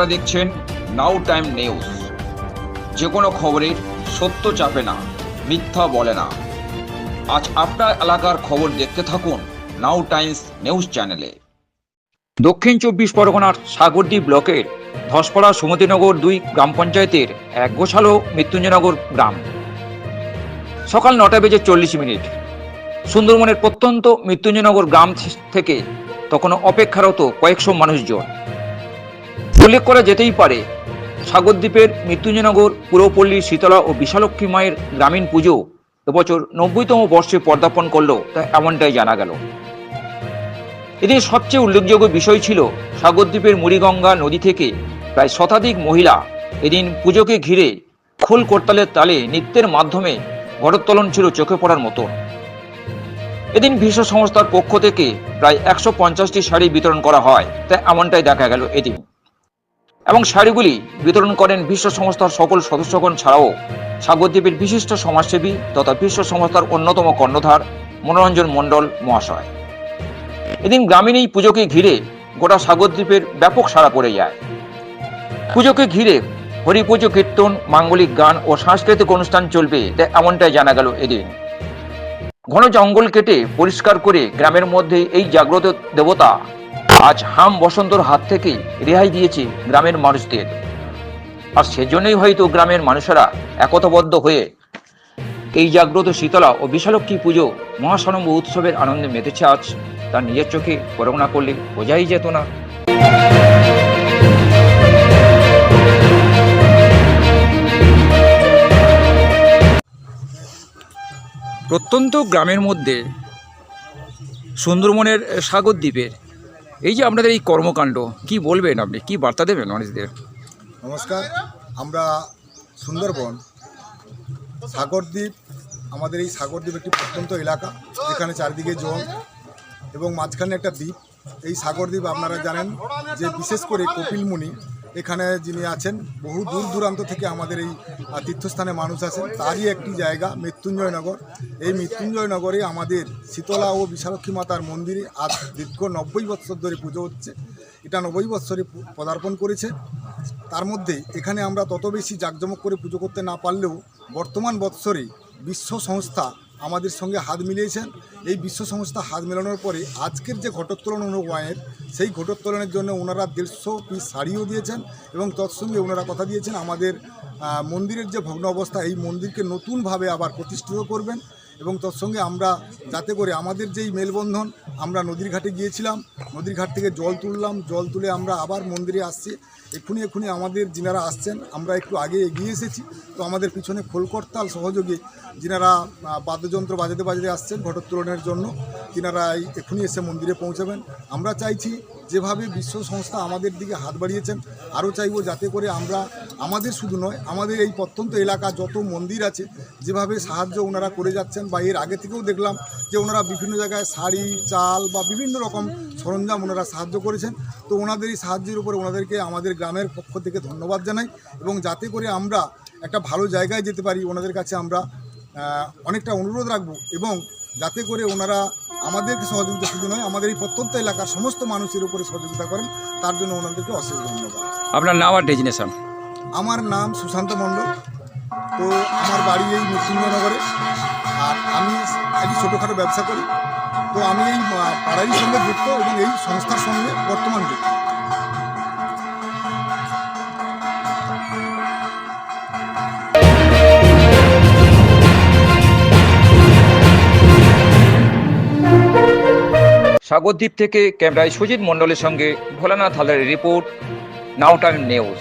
আপনারা দেখছেন নাও time news. যে কোনো খবরের সত্য চাপে না, মিথ্যা বলে না। আজ আপনার এলাকার খবর দেখতে থাকুন নাও টাইমস নিউজ চ্যানেলে। দক্ষিণ চব্বিশ পরগনার সাগরদ্বীপ ব্লকের ধসপাড়া সুমতিনগর দুই গ্রাম পঞ্চায়েতের এক গোছালো মৃত্যুঞ্জয়নগর গ্রাম। সকাল নটা বেজে চল্লিশ মিনিট। সুন্দরবনের প্রত্যন্ত মৃত্যুঞ্জয়নগর গ্রাম থেকে তখনও অপেক্ষারত কয়েকশো মানুষজন। উল্লেখ করা যেতেই পারে সাগরদ্বীপের মৃত্যুঞ্জয়নগর পুরপল্লী, শীতলা ও বিশালক্ষী মায়ের গ্রামীণ পুজো এবছর নব্বইতম বর্ষে পদার্পণ করল তা এমনটাই জানা গেল। এদিন সবচেয়ে উল্লেখযোগ্য বিষয় ছিল সাগরদ্বীপের মুড়িগঙ্গা নদী থেকে প্রায় শতাধিক মহিলা এদিন পুজোকে ঘিরে খোল করতালের তালে নৃত্যের মাধ্যমে ঘটোত্তোলন ছিল চোখে পড়ার মতো। এদিন বিশ্ব সংস্থার পক্ষ থেকে প্রায় একশো পঞ্চাশটি শাড়ি বিতরণ করা হয়, তা এমনটাই দেখা গেল এদিন। এবং শাড়িগুলি বিতরণ করেন বিশ্ব সংস্থার সকল সদস্যগণ ছাড়াও সাগরদ্বীপের বিশিষ্ট সমাজসেবী তথা বিশ্ব সংস্থার অন্যতম কর্ণধার মনোরঞ্জন মণ্ডল মহাশয়। এদিন গ্রামীণ এই পুজোকে ঘিরে গোটা সাগরদ্বীপের ব্যাপক সাড়া পড়ে যায়। পুজোকে ঘিরে হরিপুজো কীর্তন, মাঙ্গলিক গান ও সাংস্কৃতিক অনুষ্ঠান চলবে এমনটাই জানা গেল এদিন। ঘন জঙ্গল কেটে পরিষ্কার করে গ্রামের মধ্যে এই জাগ্রত দেবতা আজ হাম বসন্তর হাত থেকে রেহাই দিয়েছে গ্রামের মানুষদের। আর সেজন্যই হয়তো গ্রামের মানুষেরা একতাবদ্ধ হয়ে এই জাগ্রত শীতলা ও বিশালক্ষী পুজো মহাসনম্ব উৎসবের আনন্দে মেতেছে আজ। তার নিজের চোখে পরগনা করলে বোঝাই যেত না। প্রত্যন্ত গ্রামের মধ্যে সুন্দরবনের সাগর দ্বীপের এই যে আপনাদের এই কর্মকাণ্ড, কি বলবেন আপনি? কি বার্তা দেবেন মানুষদের? নমস্কার, আমরা সুন্দরবন, সাগরদ্বীপ, আমাদের এই সাগরদ্বীপ একটি প্রত্যন্ত এলাকা, যেখানে চারিদিকে জল এবং মাঝখানে একটা দ্বীপ। এই সাগরদ্বীপ আপনারা জানেন যে বিশেষ করে কপিলমুনি এখানে যিনি আছেন, বহু দূর দূরান্ত থেকে আমাদের এই তীর্থস্থানে মানুষ আছেন তারই একটি জায়গা, মৃত্যুঞ্জয়নগর। এই মৃত্যুঞ্জয়নগরে আমাদের শীতলা ও বিশালক্ষী মাতার মন্দিরে আজ দীর্ঘ নব্বই বৎসর ধরে পুজো হচ্ছে। এটা নব্বই বৎসরে পদার্পণ করেছে। তার মধ্যে এখানে আমরা তত বেশি জাঁকজমক করে পুজো করতে না পারলেও বর্তমান বৎসরে বিশ্ব সংস্থা আমাদের সঙ্গে হাত মিলিয়েছেন। এই বিশ্ব সংস্থা হাত মেলানোর পরে আজকের যে ঘটোত্তোলন অনুবায়ের সেই ঘটোত্তোলনের জন্য ওনারা দেড়শো পিস শাড়িও দিয়েছেন এবং তৎসঙ্গে ওনারা কথা দিয়েছেন, আমাদের মন্দিরের যে ভগ্ন অবস্থা এই মন্দিরকে নতুনভাবে আবার প্রতিষ্ঠিত করবেন। এবং তৎসঙ্গে আমরা যাতে করে আমাদের যেই মেলবন্ধন, আমরা নদীর ঘাটে গিয়েছিলাম, নদীর ঘাট থেকে জল তুললাম, জল তুলে আমরা আবার মন্দিরে আসছি। এক্ষুনি এক্ষুনি আমাদের যিনারা আসছেন, আমরা একটু আগে এগিয়ে এসেছি। তো আমাদের পিছনে খোলকর্তাল সহযোগে যিনারা বাদ্যযন্ত্র বাজাতে বাজাতে আসছেন ঘটোত্তোলনের জন্য, তিনারা এক্ষুনি এসে মন্দিরে পৌঁছাবেন। আমরা চাইছি যেভাবে বিশ্ব সংস্থা আমাদের দিকে হাত বাড়িয়েছেন, আরও চাইব যাতে করে আমরা আমাদের শুধু নয়, আমাদের এই প্রত্যন্ত এলাকা যত মন্দির আছে, যেভাবে সাহায্য ওনারা করে যাচ্ছেন বা এর আগে থেকেও দেখলাম যে ওনারা বিভিন্ন জায়গায় শাড়ি, চাল বা বিভিন্ন রকম সরঞ্জাম ওনারা সাহায্য করেছেন। তো ওনাদের এই সাহায্যের উপরে ওনাদেরকে আমাদের গ্রামের পক্ষ থেকে ধন্যবাদ জানাই এবং যাতে করে আমরা একটা ভালো জায়গায় যেতে পারি, ওনাদের কাছে আমরা অনেকটা অনুরোধ রাখব এবং যাতে করে ওনারা আমাদেরকে সহযোগিতা, শুধু নয়, আমাদের এই প্রত্যন্ত এলাকার সমস্ত মানুষের উপরে সহযোগিতা করেন, তার জন্য ওনাদেরকে অশেষ ধন্যবাদ। আপনার নাম আর ডেজিনেশন। আমার নাম সুশান্ত মণ্ডল। তো আমার বাড়ি এই মৃত্যুঞ্জয়নগরে আর আমি একটি ছোটোখাটো ব্যবসা করি। তো আমি এই আহ, পাড়ারই সঙ্গে যুক্ত এবং এই সংস্থার সঙ্গে বর্তমান যুক্ত। সাগরদ্বীপ থেকে ক্যামেরায় সুজিত মণ্ডলের সঙ্গে ভোলানাথ হালদারের রিপোর্ট নাও টাইম নিউজ।